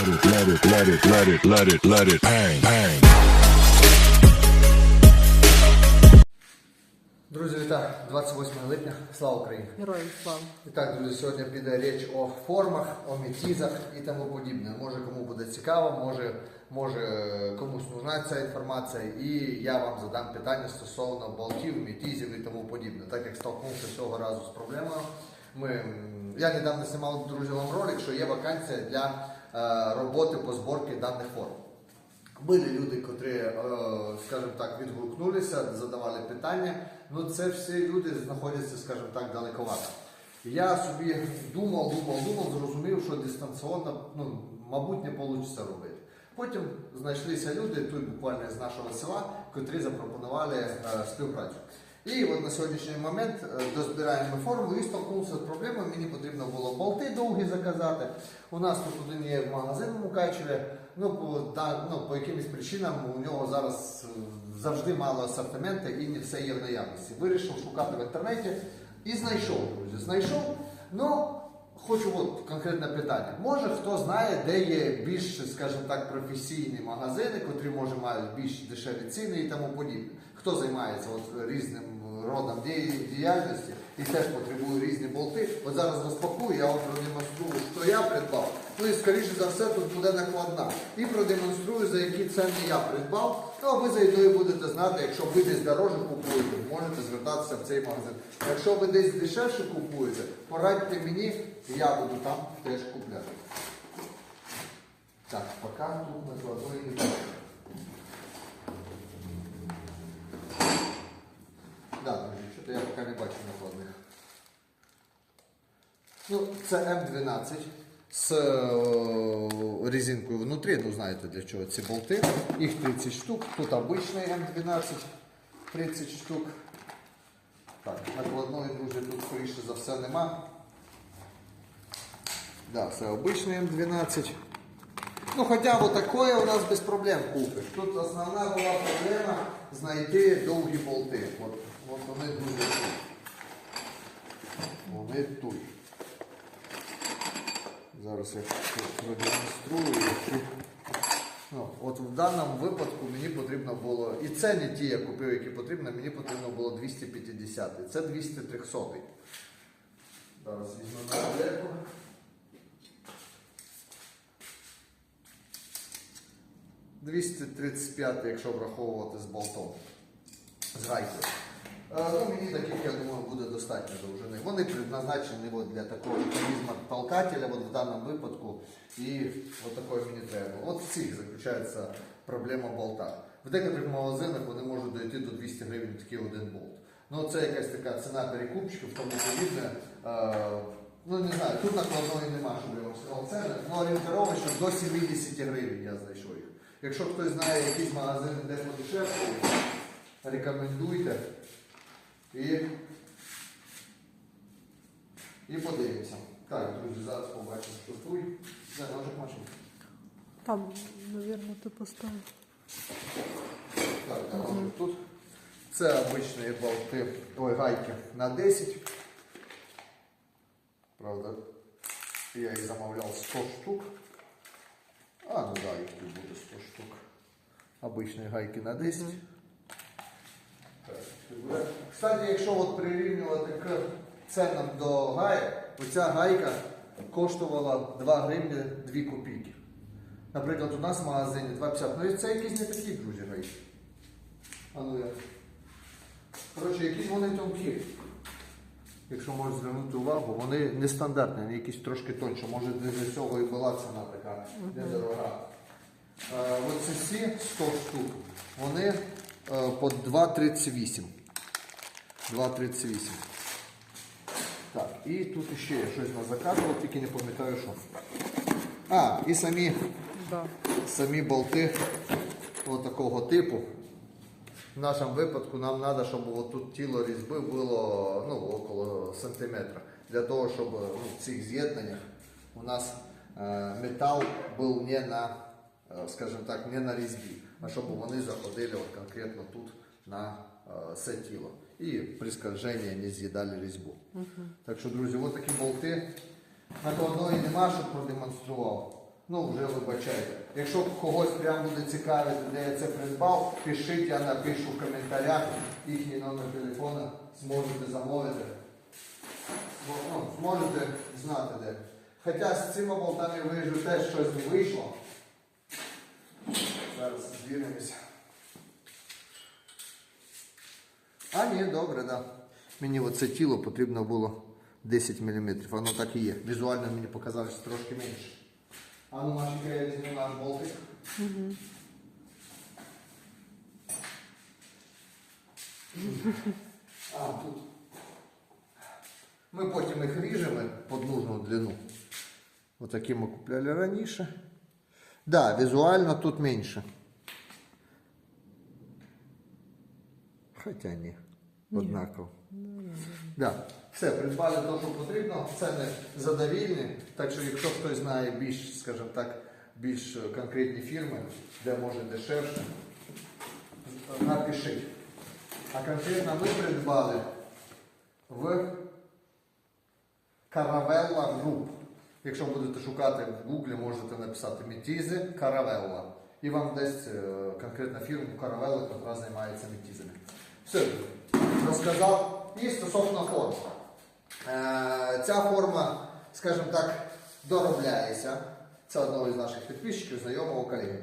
Let it, let it, let it, let it, let it, let it bang, bang. Друзі, вітаю! 28 липня. Слава Україні! Героям слава. І так, друзі, сьогодні піде річ о формах, о метізах і тому подібне. Може кому буде цікаво, може, може комусь нужна ця інформація, і я вам задам питання стосовно болтів, метізів і тому подібне. Так як столкнувся цього разу з проблемою. Ми, я недавно знімав друзі вам ролик, що є вакансія для роботи по зборці даних форм. Були люди, котрі, е, скажімо так, відгукнулися, задавали питання. Ну це всі люди знаходяться, скажімо так, далековато. Я собі думав, думав, думав, зрозумів, що дистанційно, ну, мабуть, не вийде робити. Потім знайшлися люди, тут буквально з нашого села, котрі запропонували е, співпрацю. І от на сьогоднішній момент е, дозбираємо форму і столкнувся з проблемою. Мені потрібно було болти довгі заказати. У нас тут один є магазин в Мукачеві. Ну, по, да, ну, по якимось причинам у нього зараз е, завжди мало асортименту і не все є в наявності. Вирішив шукати в інтернеті і знайшов, друзі. Знайшов. Ну, хочу от конкретне питання. Може хто знає, де є більш, скажімо так, професійні магазини, котрі може мають більш дешеві ціни і тому подібне. Хто займається от різним родом діяльності і теж потребує різні болти. От зараз розпакую, я вам продемонструю, що я придбав. Ну і скоріше за все тут буде накладна. І продемонструю, за які ціни я придбав. Ну а ви заодно і будете знати, якщо ви десь дороже купуєте, можете звертатися в цей магазин. Якщо ви десь дешевше купуєте, порадьте мені, я буду там теж купляти. Так, поки тут накладної не буде. Да, друзі, що-то я поки не бачу накладних. Ну, це М12 з е, резинкою внутрі, ну знаєте для чого ці болти. Їх 30 штук. Тут обичний М12 30 штук. Так, накладної, друзі, тут скоріше за все нема. Да, це обичний М12. Ну, хоча б такое у нас без проблем купиш. Тут основна була проблема знайти довгі болти. От, от вони дуже тут. Вони тут. Зараз я продемонструю. Ну, от в даному випадку мені потрібно було, і це не ті, я купив, які потрібно, мені потрібно було 250. Це 200 300. Зараз візьму на моделку. – 235, якщо враховувати з болтом. З гайкою. Ну, мені таких, я думаю, буде достатньо довжини. Вони предназначені от для такого механізму толкателя, от в даному випадку, і от такої мені треба. От в цих заключається проблема болта. В деяких магазинах вони можуть дойти до 200 гривень такий один болт. Ну це якась така ціна перекупчиків, тому подібне. Ну не знаю, тут накладної нема, вам сказав ціни. Ну орієнтировочно до 70 гривень я знайшов їх. Якщо хтось знає якісь магазини, де подешевше, рекомендуйте. І, і подивимося. Так, друзі, зараз побачимо, що тут. Де ножик машин. Там, мабуть, ти поставив. Так, ножик тут. Це обичні болти, ой, гайки на 10. Правда, я їх замовляв 100 штук. А, ну да, їх тут буде 100 штук. Обичні гайки на 10. Кстати, якщо от прирівнювати к ценам до гаек, оця гайка коштувала 2 гривні 2 копійки. Наприклад, у нас в магазині 2,50. Ну і це якісь не такі, друзі, гайки. А ну я. Коротше, якісь вони тонкі. Якщо можеш звернути увагу, вони нестандартні, вони якісь трошки тонші. Може для цього і була ціна така недорога. Е, Оці всі 100 штук, вони е, по 2,38. 2,38. Так, і тут ще я щось на заказував, тільки не пам'ятаю що. А, і самі, Да. самі болти такого типу. В нашому випадку нам треба, щоб тут тіло різьби було ну, около сантиметра. Для того, щоб ну, в цих з'єднаннях у нас е, метал був не на, е, скажімо так, не на різьбі, а щоб вони заходили от конкретно тут на е, все тіло. І при скольженні не з'їдали різьбу. Так що, друзі, от такі болти. Накладної нема, щоб продемонстрував. ну вже вибачайте. Якщо когось прям буде цікавити, де я це придбав, пишіть, я напишу в коментарях їхній номер телефона, зможете замовити. Ну, зможете знати де. Хоча з цими болтами вижу теж щось не вийшло. Зараз звіримося. А, ні, добре, да. Мені оце тіло потрібно було 10 мм. Воно так і є. Візуально мені показалось трошки менше. А ну, я візьму наш болтик. А, тут. Ми потім їх ріжемо під нужну длину. Отакі ми купляли раніше. Да, візуально тут менше. Хоча ні, однаково. Да. Все, придбали те, що потрібно. Це не задовільне. Так що, якщо хтось знає більш, скажімо так, більш конкретні фірми, де може дешевше, напишіть. А конкретно ми придбали в Caravella Group. Якщо будете шукати в Google, можете написати Метізи Caravella. І вам дасть е, конкретна фірма Caravella, яка займається метізами. Все, розказав. І стосовно форм. Е, Ця форма, скажімо так, доробляється. Це одного із наших підписчиків, знайомого колеги.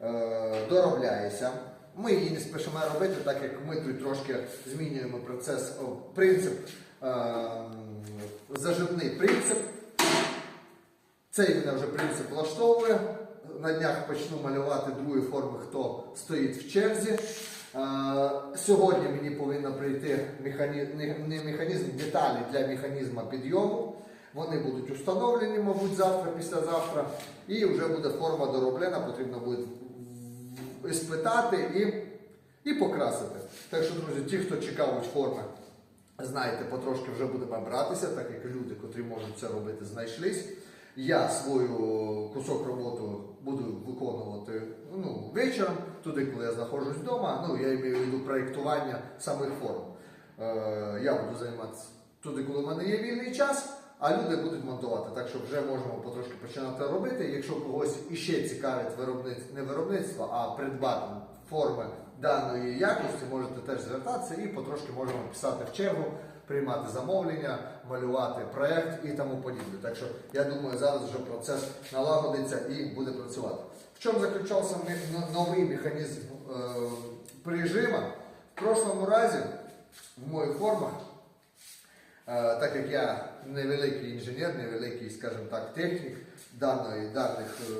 Е, Доробляється. Ми її не спішимо робити, так як ми тут трошки змінюємо процес, принцип, е, заживний принцип. Цей мене вже принцип влаштовує. На днях почну малювати другі форми, хто стоїть в черзі. Е, Сьогодні мені повинно прийти механізм, не, механізм, деталі для механізму підйому. Вони будуть установлені, мабуть, завтра, післязавтра. І вже буде форма дороблена, потрібно буде іспитати і, і покрасити. Так що, друзі, ті, хто чекав форми, знаєте, потрошки вже будемо братися, так як люди, котрі можуть це робити, знайшлись. Я свою кусок роботи буду виконувати ну, вечором, туди, коли я знаходжусь вдома. Ну, я маю в виду проєктування самих форм. Е, я буду займатися туди, коли в мене є вільний час, а люди будуть монтувати. Так що вже можемо потрошки починати робити. Якщо когось іще цікавить виробництво, не виробництво, а придбати форми даної якості, можете теж звертатися і потрошки можемо писати в чергу, приймати замовлення, малювати проект і тому подібне. Так що я думаю, зараз вже процес налагодиться і буде працювати. В чому заключався ме- но- новий механізм е, прижима? В прошлому разі в моїх формах Е, так як я невеликий інженер, невеликий, скажімо так, технік даної, даних е,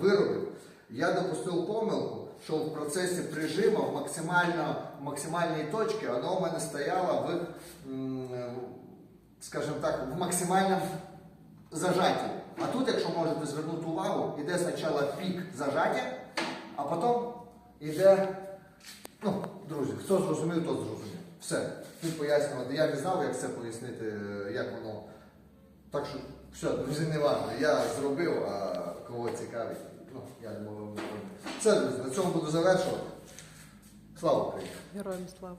виробів, я допустив помилку, що в процесі прижиму в максимально, максимальній точці воно у мене стояло в, скажімо так, в максимальному зажатті. А тут, якщо можете звернути увагу, іде спочатку пік зажаття, а потім іде Ну, друзі, хто зрозумів, то зрозумів. Все. Тут пояснювати. Я не знав, як це пояснити, е, як воно. Так що, все, друзі, не важливо. Я зробив, а кого цікавить. Ну, я не Все, друзі, на цьому буду завершувати. Слава Україні! Героям слава.